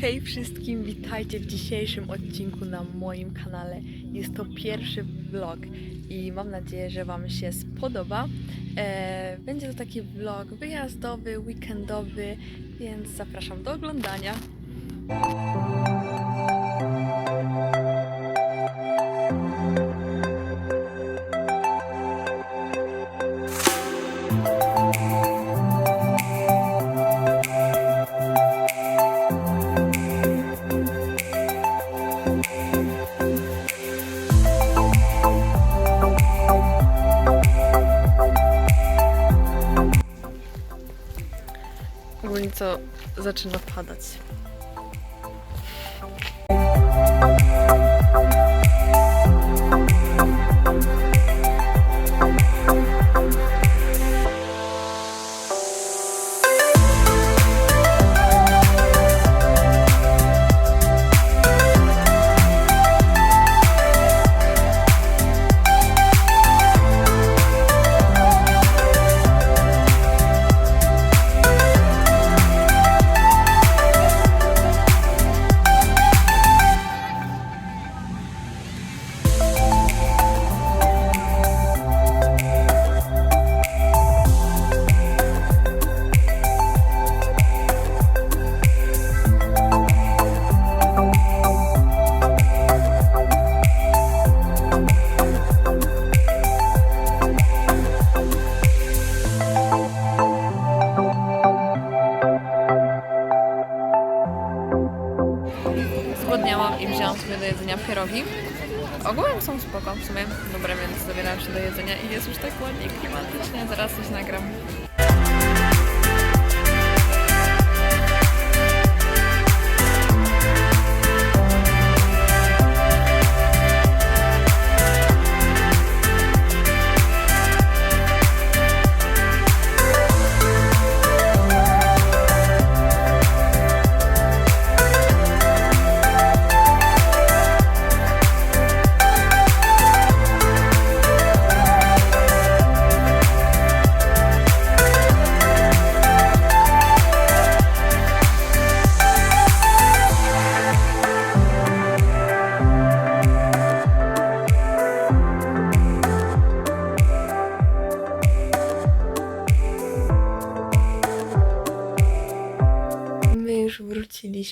Hej wszystkim, witajcie w dzisiejszym odcinku na moim kanale. Jest to pierwszy vlog i mam nadzieję, że Wam się spodoba. E, będzie to taki vlog wyjazdowy, weekendowy, więc zapraszam do oglądania. Co zaczyna padać. I wzięłam sobie do jedzenia pierogi. Ogółem są spoko w sumie. Dobra, więc zabieram się do jedzenia i jest już tak ładnie klimatycznie. Zaraz coś nagram.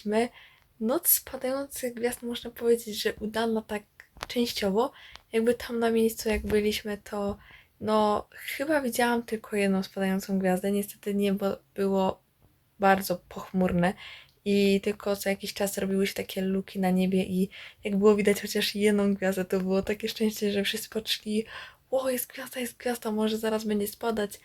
Wróciliśmy. Noc spadających gwiazd można powiedzieć, że udana tak częściowo. Jakby tam na miejscu jak byliśmy, to no chyba widziałam tylko jedną spadającą gwiazdę. Niestety niebo było bardzo pochmurne i tylko co jakiś czas robiły się takie luki na niebie i jak było widać chociaż jedną gwiazdę, to było takie szczęście, że wszyscy patrzyli o, jest gwiazda, jest gwiazda, może zaraz będzie spadać.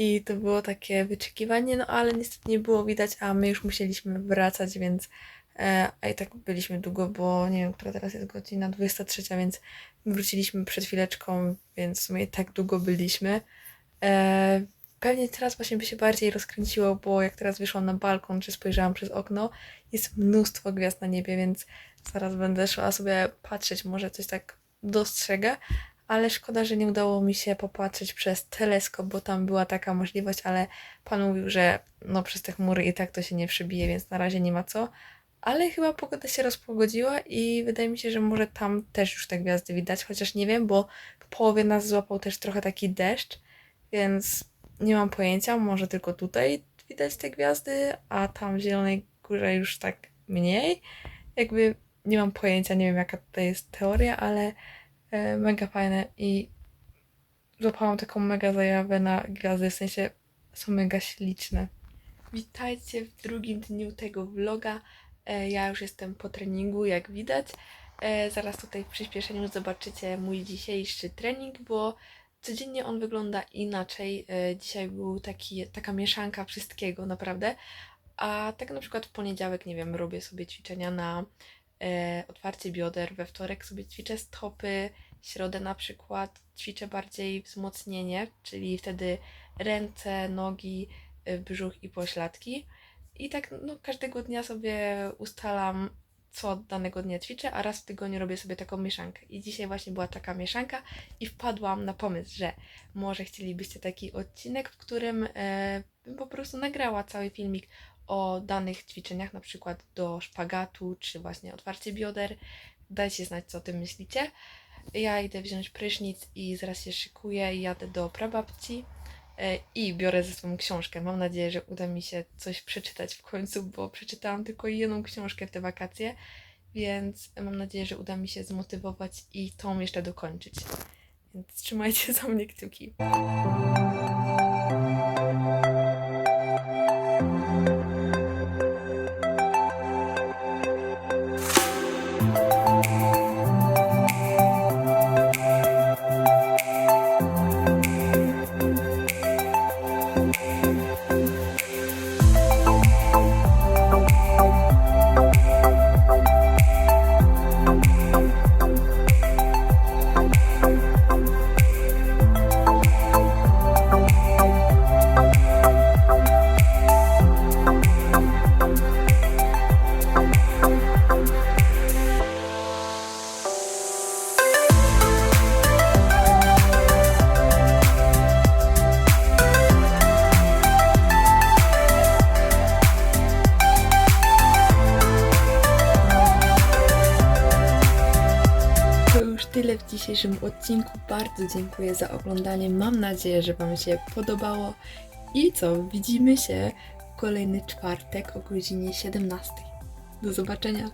I to było takie wyczekiwanie, no ale niestety nie było widać, a my już musieliśmy wracać, więc e, a i tak byliśmy długo, bo nie wiem, która teraz jest godzina 23, więc wróciliśmy przed chwileczką, więc w sumie tak długo byliśmy. E, pewnie teraz właśnie by się bardziej rozkręciło, bo jak teraz wyszłam na balkon, czy spojrzałam przez okno, jest mnóstwo gwiazd na niebie, więc zaraz będę szła sobie patrzeć, może coś tak dostrzegę, ale szkoda, że nie udało mi się popatrzeć przez teleskop, bo tam była taka możliwość, ale pan mówił, że no przez te chmury i tak to się nie przebije, więc na razie nie ma co. Ale chyba pogoda się rozpogodziła i wydaje mi się, że może tam też już te gwiazdy widać, chociaż nie wiem, bo w połowie nas złapał też trochę taki deszcz, więc nie mam pojęcia, może tylko tutaj widać te gwiazdy, a tam w Zielonej Górze już tak mniej. Jakby nie mam pojęcia, nie wiem jaka tutaj jest teoria, ale mega fajne i złapałam taką mega zajawę na gwiazdy, w sensie są mega śliczne. Witajcie w drugim dniu tego vloga. E, Ja już jestem po treningu, jak widać. E, Zaraz tutaj w przyspieszeniu zobaczycie mój dzisiejszy trening, bo codziennie on wygląda inaczej. E, Dzisiaj był taki, taka mieszanka wszystkiego, naprawdę. A tak na przykład w poniedziałek, nie wiem, robię sobie ćwiczenia na e, otwarcie bioder, we wtorek sobie ćwiczę stopy, środę na przykład ćwiczę bardziej wzmocnienie, czyli wtedy ręce, nogi, y, brzuch i pośladki. I tak no, każdego dnia sobie ustalam co danego dnia ćwiczę, a raz w tygodniu robię sobie taką mieszankę. I dzisiaj właśnie była taka mieszanka i wpadłam na pomysł, że może chcielibyście taki odcinek, w którym e, bym po prostu nagrała cały filmik o danych ćwiczeniach, na przykład do szpagatu, czy właśnie otwarcie bioder. Dajcie znać, co o tym myślicie. Ja idę wziąć prysznic i zaraz się szykuję i jadę do prababci e, i biorę ze sobą książkę. Mam nadzieję, że uda mi się coś przeczytać w końcu, bo przeczytałam tylko jedną książkę w te wakacje, więc mam nadzieję, że uda mi się zmotywować i tą jeszcze dokończyć. Więc trzymajcie za mnie kciuki. Tyle w dzisiejszym odcinku. Bardzo dziękuję za oglądanie. Mam nadzieję, że Wam się podobało. I co? Widzimy się w kolejny czwartek o godzinie 17. Do zobaczenia.